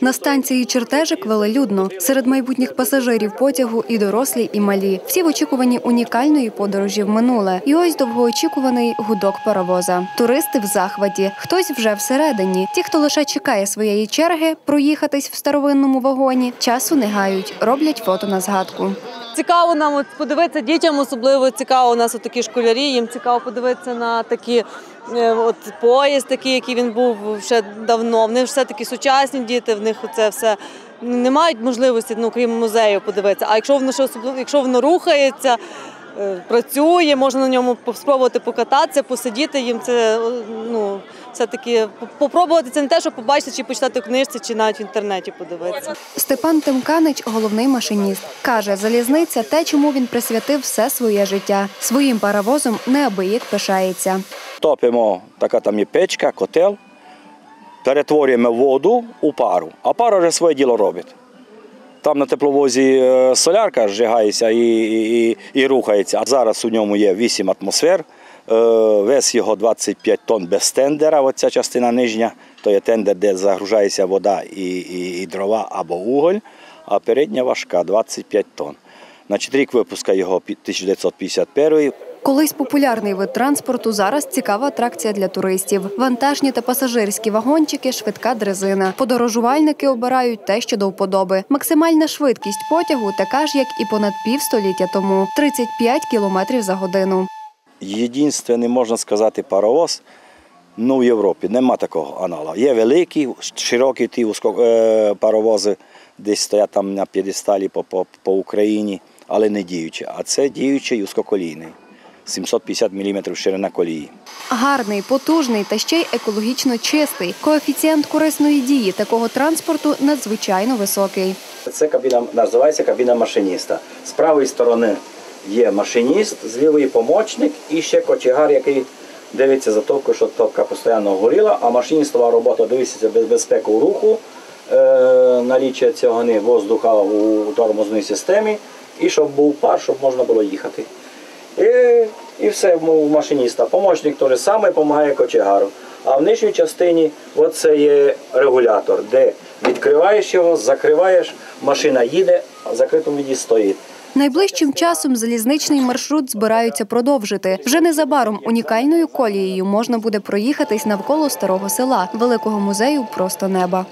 На станції чертежик велелюдно. Серед майбутніх пасажирів потягу і дорослі, і малі. Всі в очікуванні унікальної подорожі в минуле. І ось довгоочікуваний гудок паровоза. Туристи в захваті. Хтось вже всередині. Ті, хто лише чекає своєї черги, проїхатись в старовинному вагоні, часу не гають, роблять фото на згадку. Цікаво нам подивитися дітям, особливо цікаво у нас такі школярі. Їм цікаво подивитися на такі от поїзд, такий, який він був ще давно. Вони все таки сучасні діти, в них це все не мають можливості, ну крім музею, подивитися. А якщо воно ще особливо, якщо воно рухається. е, Працює, можна на ньому спробувати покататися, посидіти їм це ну все-таки попробувати це не те, що побачити, чи почитати книжці, чи навіть в інтернеті подивитися. Степан Тимканич головний машиніст. Каже, залізниця те, чому він присвятив все своє життя. Своїм паровозом неабияк пишається. Топимо, така там є печка, котел, перетворюємо воду у пару, а пара вже своє діло робить. Там на тепловозі е, солярка зжигається і, і, і, рухається. А зараз у ньому є 8 атмосфер, е, вес його 25 тонн без тендера, оця частина нижня, то є тендер, де загружається вода і, і, і дрова або уголь, а передня важка 25 тонн. Значить, рік випуска його 1951 Колись популярний вид транспорту, зараз цікава атракція для туристів. Вантажні та пасажирські вагончики, швидка дрезина. Подорожувальники обирають те, що до вподоби. Максимальна швидкість потягу така ж, як і понад півстоліття тому 35 кілометрів за годину. Єдинственний, можна сказати, паровоз. Ну, в Європі нема такого аналогу. Є великі, широкі ті е, паровози, десь стоять там на п'єдесталі по, по, по Україні, але не діючі. А це діючий узкоколійний. 750 мм ширина колії. Гарний, потужний та ще й екологічно чистий. Коефіцієнт корисної дії такого транспорту надзвичайно високий. Це кабіна називається кабіна машиніста. З правої сторони є машиніст, з лівої помічник і ще кочегар, який дивиться за топкою, щоб топка постійно горіла, а машиністова робота дивиться без безпеку руху, е, наліччя цього воздуха у тормозній системі, і щоб був пар, щоб можна було їхати. І, і все у машиніста. Помічник той самий допомагає кочегару. А в нижній частині оце є регулятор, де відкриваєш його, закриваєш, машина їде, а в закритому віді стоїть. Найближчим часом залізничний маршрут збираються продовжити. Вже незабаром унікальною колією можна буде проїхатись навколо старого села, великого музею просто неба.